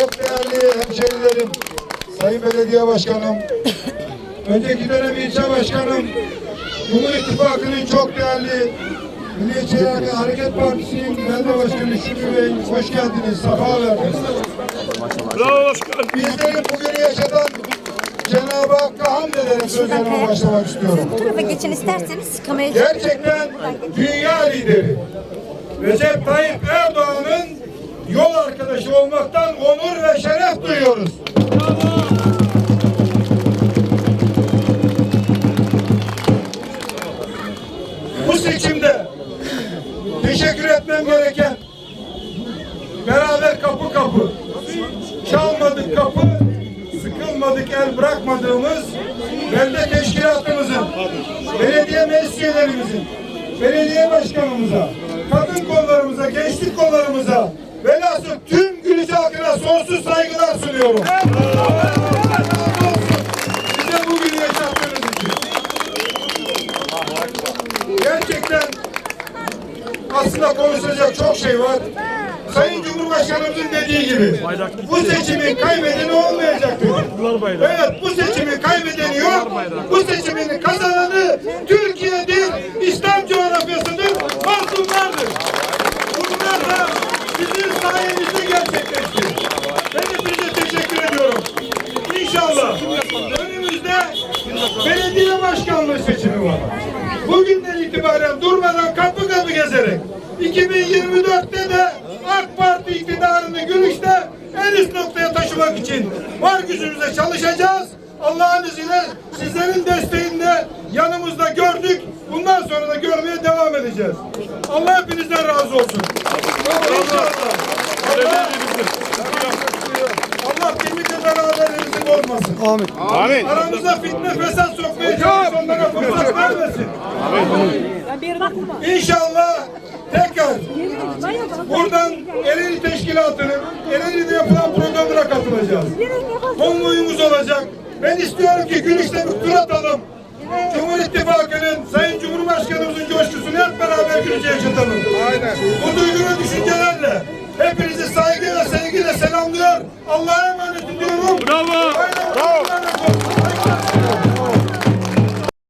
değerli hemşehrilerim, Sayın Belediye Başkanım, önceki dönem ilçe başkanım, Cumhur İttifakı'nın çok değerli Milliyetçi Hareket Partisi'nin belde başkanı Şükrü Bey, hoş geldiniz, safa verdiniz. Bravo başkan. Bizleri bugün yaşatan Cenab-ı Hakk'a hamd ederek sözlerime başlamak istiyorum. Bu tarafa geçin isterseniz kamerayı Gerçekten dünya lideri Recep Tayyip Erdoğan'ın arkadaşı olmaktan onur ve şeref duyuyoruz. Bu seçimde teşekkür etmem gereken beraber kapı kapı çalmadık kapı sıkılmadık el bırakmadığımız belde teşkilatımızın belediye meclis belediye başkanımıza kadın kollarımıza gençlik kollarımıza velhasıl tüm Gülüş halkına sonsuz saygılar sunuyorum. Size bugün yaşattığınız için. Gerçekten aslında konuşacak çok şey var. Sayın Cumhurbaşkanımızın dediği gibi bu seçimin kaybedeni olmayacaktır. Evet bu seçimin kaybedeni yok. Bu seçimin kazananı Türkiye'dir, belediye başkanlığı seçimi var. Bugünden itibaren durmadan kapı kapı gezerek 2024'te de AK Parti iktidarını Gülüş'te en üst noktaya taşımak için var gücümüzle çalışacağız. Allah'ın izniyle sizlerin desteğinde yanımızda gördük. Bundan sonra da görmeye devam edeceğiz. Allah hepinizden razı olsun. İnşallah. Allah, Allah bozmasın. Amin. Amin. Aramıza fitne fesat sokmaya çalışan onlara fırsat vermesin. Amin. İnşallah tekrar buradan Ereğli Teşkilatı'nın Ereğli'de yapılan programına katılacağız. Konvoyumuz olacak. Ben istiyorum ki Gülüş'te bir tur atalım. Cumhur İttifakı'nın Sayın Cumhurbaşkanımızın coşkusunu hep beraber Gülüş'e yaşatalım. Aynen. Bu duygulu düşüncelerle hepinizi saygıyla sevgiyle selamlıyor. Allah'a